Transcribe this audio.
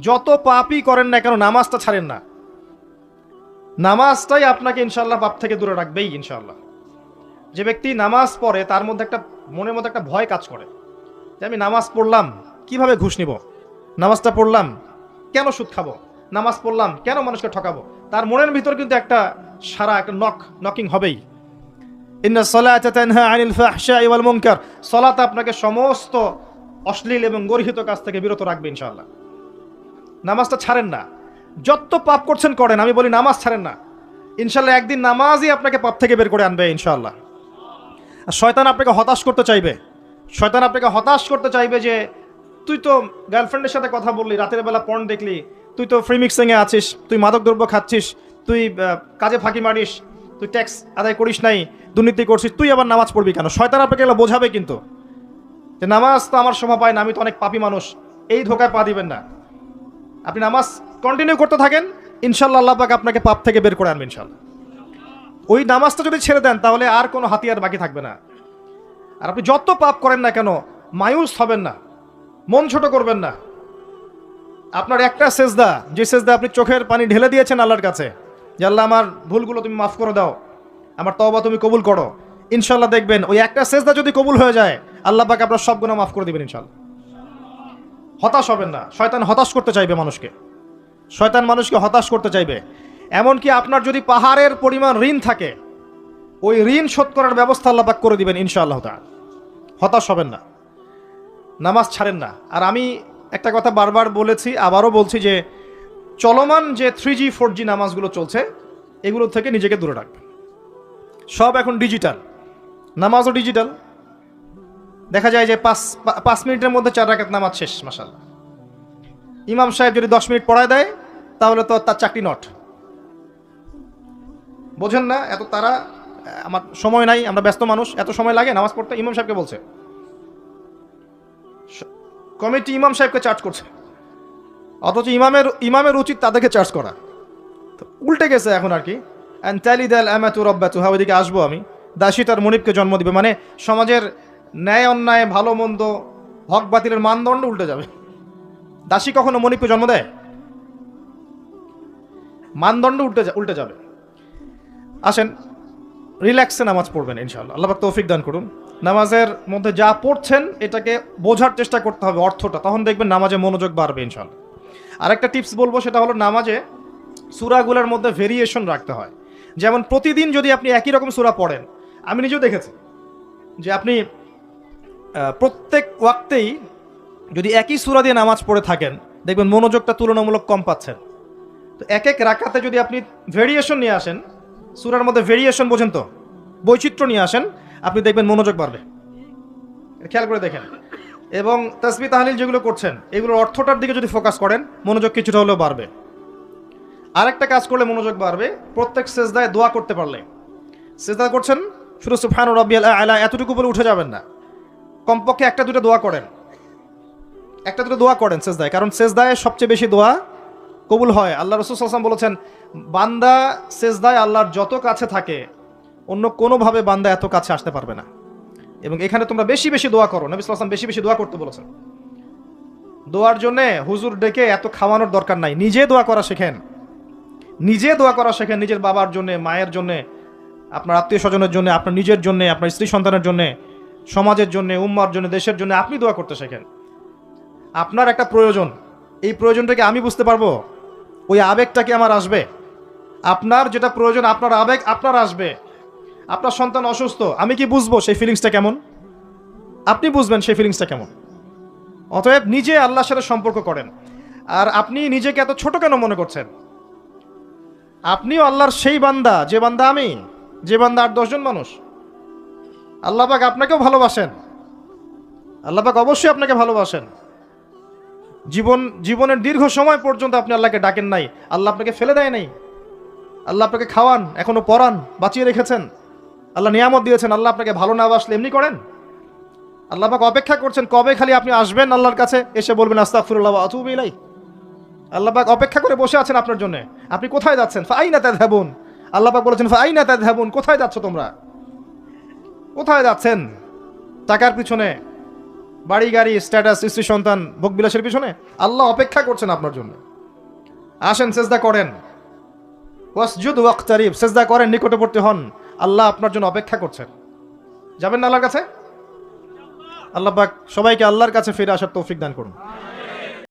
যত পাপই করেন না কেন, নামাজটা ছাড়েন না। নামাজটাই আপনাকে ইনশাল্লাহ পাপ থেকে দূরে রাখবেই ইনশাল্লাহ যে ব্যক্তি নামাজ পড়ে, তার মধ্যে একটা, মনের মধ্যে একটা ভয় কাজ করে। যে আমি নামাজ পড়লাম, কীভাবে ঘুষ নিব? নামাজটা পড়লাম, কেন সুদ খাব? নামাজ পড়লাম, কেন মানুষকে ঠকাবো? তার মনের ভিতর কিন্তু একটা সারা, একটা নক নকিং হবেই। সলাত আপনাকে সমস্ত অশ্লীল এবং গর্হিত কাজ থেকে বিরত রাখবে ইনশাআল্লাহ। নামাজটা ছাড়েন না। যত পাপ করছেন করেন, আমি বলি নামাজ ছাড়েন না। ইনশাল্লাহ একদিন নামাজই আপনাকে পাপ থেকে বের করে আনবে ইনশাল্লাহ। আর শয়তান আপনাকে হতাশ করতে চাইবে। শয়তান আপনাকে হতাশ করতে চাইবে যে, তুই তো গার্লফ্রেন্ডের সাথে কথা বললি, রাতের বেলা পর্ন দেখলি, তুই তো ফ্রি মিক্সিংয়ে আছিস, তুই মাদক দ্রব্য খাচ্ছিস, তুই কাজে ফাঁকি মারিস, তুই ট্যাক্স আদায় করিস নাই, দুর্নীতি করছিস, তুই আবার নামাজ পড়বি কেন? শয়তান আপনাকে এগুলো বোঝাবে কিন্তু। যে নামাজ তো আমার শোভা পায় না, আমি তো অনেক পাপী মানুষ, এই ধোকায় পা দিবেন না। আপনি নামাজ কন্টিনিউ করতে থাকেন, ইনশাল্লাহ আল্লাহ পাক আপনাকে পাপ থেকে বের করে আনবে ইনশাল্লাহ। ওই নামাজটা যদি ছেড়ে দেন, তাহলে আর কোনো হাতিয়ার বাকি থাকবে না। আর আপনি যত পাপ করেন না কেন, মায়ুস হবেন না, মন ছোট করবেন না। আপনার একটা সেজদা, যে সেজদা আপনি চোখের পানি ঢেলে দিয়েছেন আল্লাহর কাছে, যে আল্লাহ আমার ভুলগুলো তুমি মাফ করে দাও, আমার তবা তুমি কবুল করো। ইনশাল্লাহ দেখবেন, ওই একটা সেজদা যদি কবুল হয়ে যায়, আল্লাহ পাক আপনার সব গুণা মাফ করে দিবেন ইনশাল্লাহ। হতাশ হবেন না। শয়তান হতাশ করতে চাইবে মানুষকে। শয়তান মানুষকে হতাশ করতে চাইবে। এমনকি আপনার যদি পাহাড়ের পরিমাণ ঋণ থাকে, ওই ঋণ শোধ করার ব্যবস্থা আল্লাহ পাক করে দিবেন ইনশাআল্লাহ তাআলা। হতাশ হবেন না। নামাজ ছাড়েন না। আর আমি একটা কথা বারবার বলেছি, আবারও বলছি যে, চলমান যে থ্রি জি ফোর জি নামাজগুলো চলছে, এগুলো থেকে নিজেকে দূরে রাখবেন। সব এখন ডিজিটাল নামাজও ডিজিটাল দেখা যায় যে পাঁচ পাঁচ মিনিটের মধ্যে চার রাকাত নামাজ শেষ মাসাল্লাহ ইমাম সাহেব যদি দশ মিনিট পড়ায় দেয়, তাহলে তো তার চাকরি নট। বোঝেন না, এত তারা আমার সময় নাই, আমরা ব্যস্ত মানুষ, এত সময় লাগে নামাজ পড়তে, ইমাম সাহেবকে বলছে। কমিটি ইমাম সাহেবকে চার্জ করছে। অথচ ইমামের ইমামের উচিত তাদেরকে চার্জ করা। তো উল্টে গেছে এখন আর কি। অ্যান্ড অ্যান্টালি দ্যাল অ্যামাতু রব্বাতু হা ওইদিকে আসব আমি। দাসী তার মনিবকে জন্ম দিবে। মানে সমাজের ন্যায়, অন্যায়, ভালো, মন্দ, হক, বাতিলের মানদণ্ড উল্টে যাবে। দাসী কখনো মনিবকে জন্ম দেয়? মানদণ্ড উল্টে উল্টে যাবে। আসেন, রিল্যাক্সে নামাজ পড়বেন, ইনশাআল্লাহ। আল্লাহ তৌফিক দান করুন। নামাজের মধ্যে যা পড়ছেন, এটাকে বোঝার চেষ্টা করতে হবে অর্থটা। তখন দেখবেন নামাজে মনোযোগ বাড়বে, ইনশাআল্লাহ। আরেকটা টিপস বলব, সেটা হলো নামাজে সুরাগুলোর মধ্যে ভেরিয়েশন রাখতে হয়। যেমন প্রতিদিন যদি আপনি একই রকম সুরা পড়েন, আমি নিজেও দেখেছি যে আপনি প্রত্যেক ওয়াক্তেই যদি একই সুরা দিয়ে নামাজ পড়ে থাকেন, দেখবেন মনোযোগটা তুলনামূলক কম পাচ্ছেন। তো এক এক রাকাতে যদি আপনি ভেরিয়েশন নিয়ে আসেন, সুরার মধ্যে ভেরিয়েশন বোঝেন তো, বৈচিত্র্য নিয়ে আসেন, আপনি দেখবেন মনোযোগ বাড়বে। খেয়াল করে দেখেন। এবং তসবি তাহলিল যেগুলো করছেন, এগুলোর অর্থটার দিকে যদি ফোকাস করেন, মনোযোগ কিছুটা হলেও বাড়বে। আরেকটা কাজ করলে মনোযোগ বাড়বে, প্রত্যেক সেজদায় দোয়া করতে পারলে। সেজদা করছেন? শুধু সুফান রব্বিয়াল আলা, এতটুকু বলে উঠে যাবেন না। কমপক্ষে একটা দুটো দোয়া করেন। একটা দুটো দোয়া করেন সেজদায়, কারণ সেজদায় সবচেয়ে বেশি দোয়া কবুল হয়। আল্লাহ রসুল সাল্লাম বলেছেন, বান্দা সেজদায় আল্লাহর যত কাছে থাকে, অন্য কোনোভাবে বান্দা এত কাছে আসতে পারবে না। এবং এখানে তোমরা বেশি বেশি দোয়া করো, নবী সাল্লাম বেশি বেশি দোয়া করতে বলেছেন। দোয়ার জন্যে হুজুর ডেকে এত খাওয়ানোর দরকার নাই, নিজে দোয়া করা শেখেন। নিজে দোয়া করা শেখেন নিজের বাবার জন্য, মায়ের জন্য, আপনার আত্মীয় স্বজনের জন্য, আপনার নিজের জন্য, আপনার স্ত্রী সন্তানের জন্য। সমাজের জন্য, উম্মার জন্য, দেশের জন্য আপনি দোয়া করতে শেখেন। আপনার একটা প্রয়োজন, এই প্রয়োজনটাকে আমি বুঝতে পারব। ওই আবেগটা কি আমার আসবে? আপনার যেটা প্রয়োজন, আপনার আবেগ আপনার আসবে। আপনার সন্তান অসুস্থ, আমি কি বুঝব সেই ফিলিংসটা কেমন? আপনি বুঝবেন সেই ফিলিংসটা কেমন। অতএব নিজে আল্লাহর সাথে সম্পর্ক করেন। আর আপনি নিজেকে এত ছোট কেন মনে করছেন? আপনিও আল্লাহর সেই বান্দা, যে বান্দা আমি, যে বান্দা আর দশজন মানুষ। আল্লাহ পাক আপনাকেও ভালোবাসেন। আল্লাহ পাক অবশ্যই আপনাকে ভালোবাসেন। জীবন, জীবনের দীর্ঘ সময় পর্যন্ত আপনি আল্লাহকে ডাকেন নাই। আল্লাহ আপনাকে ফেলে দেয় নাই। আল্লাহ আপনাকে খাওয়ান, এখনও পড়ান বাঁচিয়ে রেখেছেন। আল্লাহ নিয়ামত দিয়েছেন, আল্লাহ আপনাকে ভালো না বাসলে এমনি করেন। আল্লাহ পাক অপেক্ষা করছেন, কবে খালি আপনি আসবেন আল্লাহর কাছে? এসে বলবেন আস্তাফুল্লাহ আতুব ইলাই আল্লাহ পাক অপেক্ষা করে বসে আছেন আপনার জন্য। আপনি কোথায় যাচ্ছেন? ফাইনা হ্যাবুন আল্লাহ পাক বলেছেন, ফাইনা তাদ হ্যাবুন কোথায় যাচ্ছ তোমরা? কোথায় যাচ্ছেন? টাকার পিছনে? বাড়ি, গাড়ি স্ট্যাটাস স্ত্রী, সন্তান, ভোগ বিলাসের পিছনে? আল্লাহ অপেক্ষা করছেন আপনার জন্য। আসেন, সেজদা করেন। ওয়াসজুদ ওয়াক্তারিব, সেজদা করেন, নিকটবর্তী হন। আল্লাহ আপনার জন্য অপেক্ষা করছেন। যাবেন না আল্লাহর কাছে? আল্লাহ সবাইকে আল্লাহর কাছে ফিরে আসার তৌফিক দান করুন।